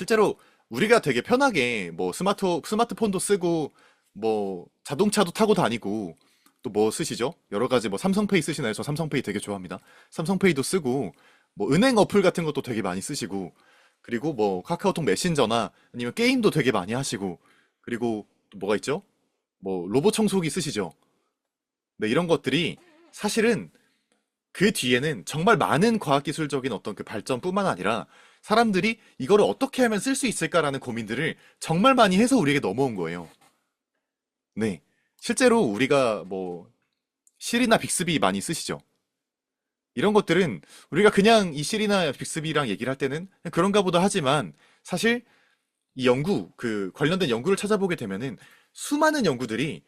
실제로 우리가 되게 편하게 뭐 스마트 스마트폰도 쓰고 뭐 자동차도 타고 다니고 또 뭐 쓰시죠? 여러 가지 뭐 삼성페이 쓰시나요? 저 삼성페이 되게 좋아합니다. 삼성페이도 쓰고 뭐 은행 어플 같은 것도 되게 많이 쓰시고 그리고 뭐 카카오톡 메신저나 아니면 게임도 되게 많이 하시고 그리고 또 뭐가 있죠? 뭐 로봇 청소기 쓰시죠? 네, 이런 것들이 사실은 그 뒤에는 정말 많은 과학기술적인 어떤 그 발전뿐만 아니라 사람들이 이거를 어떻게 하면 쓸 수 있을까라는 고민들을 정말 많이 해서 우리에게 넘어온 거예요. 네. 실제로 우리가 뭐 실이나 빅스비 많이 쓰시죠? 이런 것들은 우리가 그냥 이 실이나 빅스비랑 얘기를 할 때는 그런가 보다 하지만 사실 이 연구, 그 관련된 연구를 찾아보게 되면은 수많은 연구들이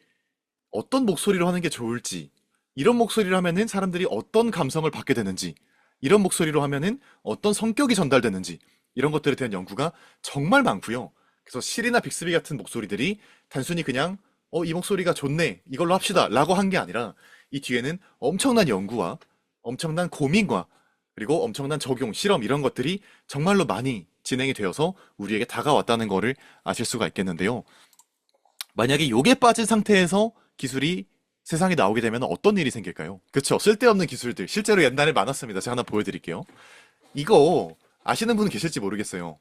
어떤 목소리로 하는 게 좋을지, 이런 목소리로 하면은 사람들이 어떤 감성을 받게 되는지, 이런 목소리로 하면은 어떤 성격이 전달되는지, 이런 것들에 대한 연구가 정말 많고요. 그래서 실이나 빅스비 같은 목소리들이 단순히 그냥 어, 이 목소리가 좋네, 이걸로 합시다, 라고 한 게 아니라 이 뒤에는 엄청난 연구와 엄청난 고민과 그리고 엄청난 적용, 실험 이런 것들이 정말로 많이 진행이 되어서 우리에게 다가왔다는 거를 아실 수가 있겠는데요. 만약에 요게 빠진 상태에서 기술이 세상에 나오게 되면 어떤 일이 생길까요? 그쵸. 쓸데없는 기술들. 실제로 옛날에 많았습니다. 제가 하나 보여드릴게요. 이거 아시는 분 계실지 모르겠어요.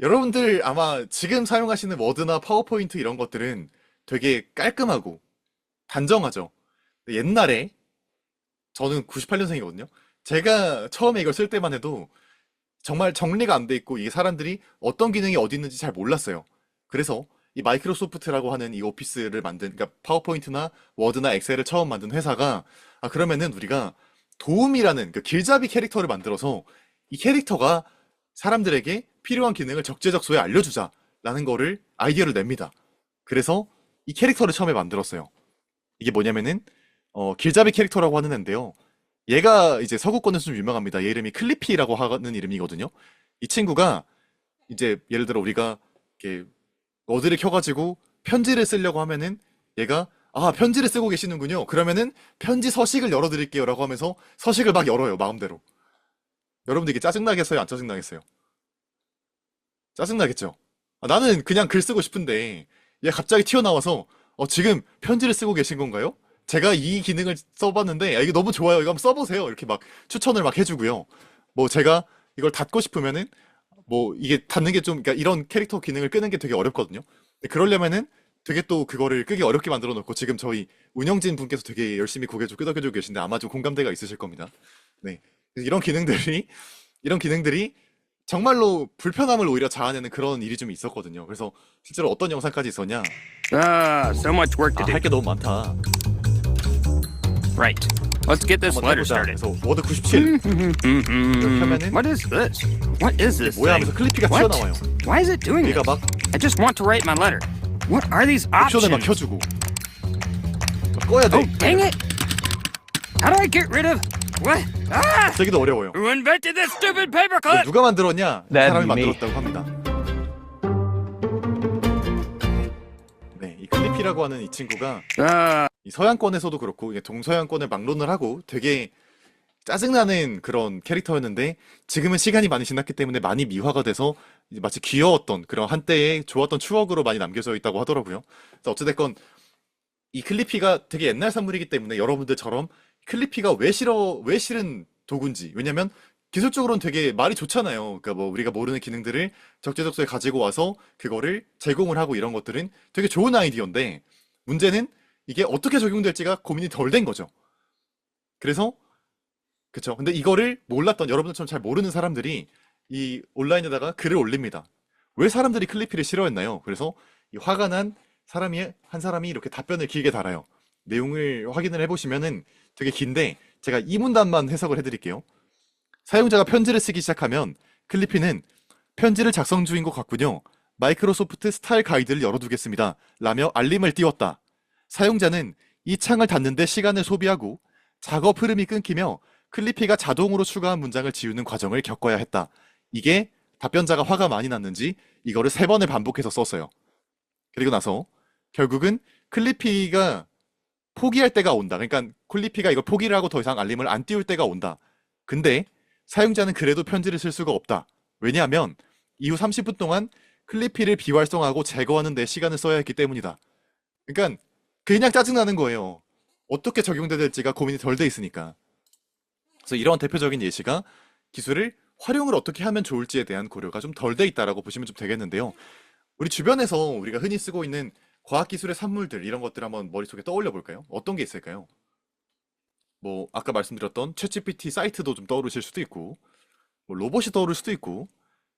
여러분들 아마 지금 사용하시는 워드나 파워포인트 이런 것들은 되게 깔끔하고 단정하죠. 옛날에 저는 98년생이거든요. 제가 처음에 이걸 쓸 때만 해도 정말 정리가 안 돼 있고 이게 사람들이 어떤 기능이 어디 있는지 잘 몰랐어요. 그래서 이 마이크로소프트라고 하는 이 오피스를 만든 그러니까 파워포인트나 워드나 엑셀을 처음 만든 회사가 아 그러면은 우리가 도움이라는 그 길잡이 캐릭터를 만들어서 이 캐릭터가 사람들에게 필요한 기능을 적재적소에 알려주자라는 거를 아이디어를 냅니다. 그래서 이 캐릭터를 처음에 만들었어요. 이게 뭐냐면은 어, 길잡이 캐릭터라고 하는 애인데요. 얘가 이제 서구권에서 좀 유명합니다. 얘 이름이 클리피라고 하는 이름이거든요. 이 친구가 이제 예를 들어 우리가 이렇게 워드를 켜가지고 편지를 쓰려고 하면은 얘가 아 편지를 쓰고 계시는군요. 그러면은 편지 서식을 열어드릴게요라고 하면서 서식을 막 열어요 마음대로. 여러분들 이게 짜증나겠어요? 안 짜증나겠어요? 짜증나겠죠? 아, 나는 그냥 글 쓰고 싶은데 얘 갑자기 튀어나와서 어 지금 편지를 쓰고 계신 건가요? 제가 이 기능을 써봤는데 야, 이거 너무 좋아요. 이거 한번 써보세요. 이렇게 막 추천을 막 해주고요. 뭐 제가 이걸 닫고 싶으면은 뭐 이게 닫는 게 좀 그러니까 이런 캐릭터 기능을 끄는 게 되게 어렵거든요. 근데 그러려면은 되게 또 그거를 끄기 어렵게 만들어 놓고 지금 저희 운영진 분께서 되게 열심히 고개 좀 끄덕여주고 계신데 아마 좀 공감대가 있으실 겁니다. 네. 그래서 이런 기능들이 이런 기능들이 정말로 불편함을 오히려 자아내는 그런 일이 좀 있었거든요. 그래서 실제로 어떤 영상까지 있었냐? Ah, so much work to 아, do. 할게 너무 많다. Right. Let's get this 한번 letter 해보자. started. 그래서 워드 97 Mhm. 하면은 What is this? What is this 뭐야 thing? 하면서 클리피가 What? 튀어나와요. Why is it doing 얘가 this? 막 I just want to write my letter. What are these 옵션을 막 options? 켜주고 막 꺼야 돼. Oh, dang it! How do I get rid of what? Ah! 되기도 어려워요. Who invented this stupid 이거 paperclip? 누가 만들었냐? 이 That'd 사람이 be me. 만들었다고 합니다. 네, 이 클리피라고 하는 이 친구가 Uh, 이 서양권에서도 그렇고 이게 동서양권을 막론을 하고 되게 짜증나는 그런 캐릭터였는데 지금은 시간이 많이 지났기 때문에 많이 미화가 돼서 이제 마치 귀여웠던 그런 한때의 좋았던 추억으로 많이 남겨져 있다고 하더라고요. 그래서 어찌됐건 이 클리피가 되게 옛날 산물이기 때문에 여러분들처럼 클리피가 왜 싫어, 왜 싫은 도구인지. 왜냐면 기술적으로는 되게 말이 좋잖아요. 그러니까 뭐 우리가 모르는 기능들을 적재적소에 가지고 와서 그거를 제공을 하고 이런 것들은 되게 좋은 아이디어인데 문제는 이게 어떻게 적용될지가 고민이 덜 된 거죠. 그래서 그쵸. 근데 이거를 몰랐던 여러분들처럼 잘 모르는 사람들이 이 온라인에다가 글을 올립니다. 왜 사람들이 클리피를 싫어했나요? 그래서 이 화가 난 사람이 한 사람이 이렇게 답변을 길게 달아요. 내용을 확인을 해보시면은 되게 긴데 제가 이 문단만 해석을 해드릴게요. 사용자가 편지를 쓰기 시작하면 클리피는 편지를 작성 중인 것 같군요. 마이크로소프트 스타일 가이드를 열어두겠습니다. 라며 알림을 띄웠다. 사용자는 이 창을 닫는데 시간을 소비하고 작업 흐름이 끊기며 클리피가 자동으로 추가한 문장을 지우는 과정을 겪어야 했다. 이게 답변자가 화가 많이 났는지 이거를 세 번을 반복해서 썼어요. 그리고 나서 결국은 클리피가 포기할 때가 온다. 그러니까 클리피가 이걸 포기를 하고 더 이상 알림을 안 띄울 때가 온다. 근데 사용자는 그래도 편지를 쓸 수가 없다. 왜냐하면 이후 30분 동안 클리피를 비활성화하고 제거하는 데 시간을 써야 했기 때문이다. 그러니까 그냥 짜증나는 거예요. 어떻게 적용돼야 될지가 고민이 덜 돼 있으니까. 그래서 이런 대표적인 예시가 기술을 활용을 어떻게 하면 좋을지에 대한 고려가 좀 덜 돼 있다라고 보시면 좀 되겠는데요. 우리 주변에서 우리가 흔히 쓰고 있는 과학기술의 산물들 이런 것들 한번 머릿속에 떠올려 볼까요? 어떤 게 있을까요? 뭐 아까 말씀드렸던 챗GPT 사이트도 좀 떠오르실 수도 있고 뭐 로봇이 떠오를 수도 있고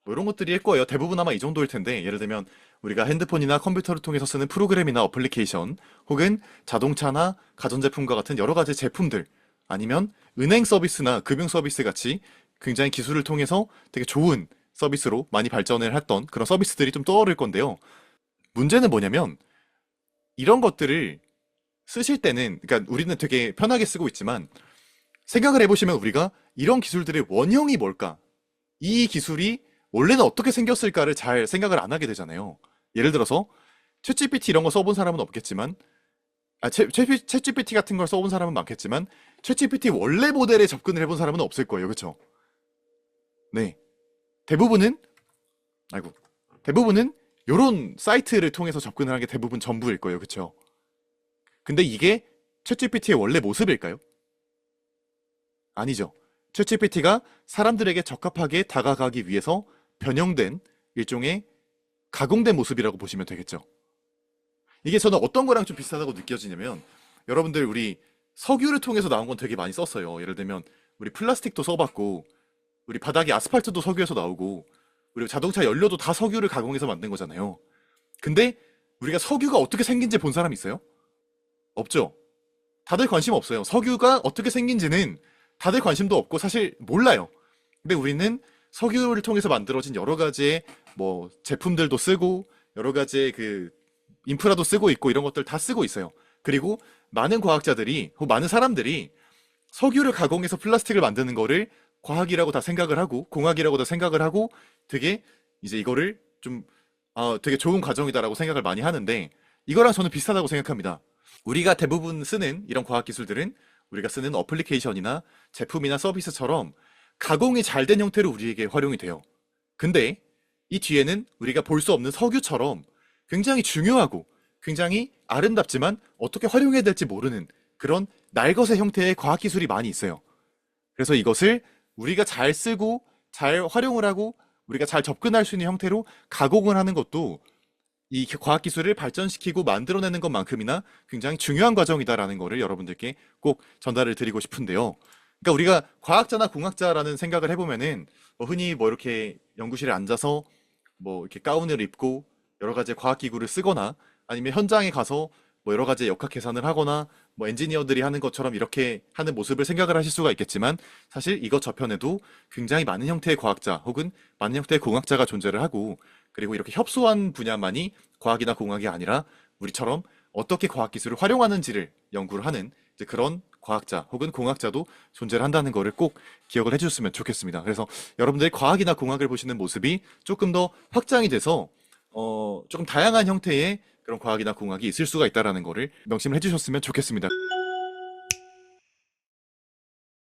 뭐 이런 것들일 거예요. 대부분 아마 이 정도일 텐데 예를 들면 우리가 핸드폰이나 컴퓨터를 통해서 쓰는 프로그램이나 어플리케이션 혹은 자동차나 가전제품과 같은 여러 가지 제품들 아니면 은행 서비스나 금융 서비스 같이 굉장히 기술을 통해서 되게 좋은 서비스로 많이 발전을 했던 그런 서비스들이 좀 떠오를 건데요. 문제는 뭐냐면 이런 것들을 쓰실 때는 그러니까 우리는 되게 편하게 쓰고 있지만 생각을 해보시면 우리가 이런 기술들의 원형이 뭘까? 이 기술이 원래는 어떻게 생겼을까를 잘 생각을 안 하게 되잖아요. 예를 들어서 챗GPT 이런 거 써본 사람은 없겠지만 아, 챗GPT 같은 걸 써본 사람은 많겠지만 챗GPT 원래 모델에 접근을 해본 사람은 없을 거예요. 그렇죠? 네. 대부분은 아이고. 대부분은 요런 사이트를 통해서 접근을 하는 게 대부분 전부일 거예요. 그렇죠? 근데 이게 챗GPT의 원래 모습일까요? 아니죠. 챗GPT가 사람들에게 적합하게 다가가기 위해서 변형된 일종의 가공된 모습이라고 보시면 되겠죠. 이게 저는 어떤 거랑 좀 비슷하다고 느껴지냐면 여러분들 우리 석유를 통해서 나온 건 되게 많이 썼어요. 예를 들면 우리 플라스틱도 써봤고 우리 바닥에 아스팔트도 석유에서 나오고 우리 자동차 연료도 다 석유를 가공해서 만든 거잖아요. 근데 우리가 석유가 어떻게 생긴지 본 사람 있어요? 없죠. 다들 관심 없어요. 석유가 어떻게 생긴지는 다들 관심도 없고 사실 몰라요. 근데 우리는 석유를 통해서 만들어진 여러 가지의 뭐 제품들도 쓰고 여러 가지의 그 인프라도 쓰고 있고 이런 것들 다 쓰고 있어요. 그리고 많은 과학자들이 혹 많은 사람들이 석유를 가공해서 플라스틱을 만드는 거를 과학이라고 다 생각을 하고 공학이라고 다 생각을 하고 되게 이제 이거를 좀 아, 되게 좋은 과정이다라고 생각을 많이 하는데 이거랑 저는 비슷하다고 생각합니다. 우리가 대부분 쓰는 이런 과학 기술들은 우리가 쓰는 어플리케이션이나 제품이나 서비스처럼 가공이 잘 된 형태로 우리에게 활용이 돼요. 근데 이 뒤에는 우리가 볼 수 없는 석유처럼 굉장히 중요하고 굉장히 아름답지만 어떻게 활용해야 될지 모르는 그런 날것의 형태의 과학 기술이 많이 있어요. 그래서 이것을 우리가 잘 쓰고 잘 활용을 하고 우리가 잘 접근할 수 있는 형태로 가공을 하는 것도 이 과학 기술을 발전시키고 만들어내는 것만큼이나 굉장히 중요한 과정이다라는 거를 여러분들께 꼭 전달을 드리고 싶은데요. 그러니까 우리가 과학자나 공학자라는 생각을 해보면은 뭐 흔히 뭐 이렇게 연구실에 앉아서 뭐 이렇게 가운을 입고 여러 가지 과학 기구를 쓰거나 아니면 현장에 가서 뭐 여러 가지 역학 계산을 하거나 뭐 엔지니어들이 하는 것처럼 이렇게 하는 모습을 생각을 하실 수가 있겠지만 사실 이것 저편에도 굉장히 많은 형태의 과학자 혹은 많은 형태의 공학자가 존재를 하고 그리고 이렇게 협소한 분야만이 과학이나 공학이 아니라 우리처럼 어떻게 과학 기술을 활용하는지를 연구를 하는 그런 과학자 혹은 공학자도 존재를 한다는 거를 꼭 기억을 해주셨으면 좋겠습니다. 그래서 여러분들이 과학이나 공학을 보시는 모습이 조금 더 확장이 돼서 어, 조금 다양한 형태의 그런 과학이나 공학이 있을 수가 있다라는 거를 명심을 해주셨으면 좋겠습니다.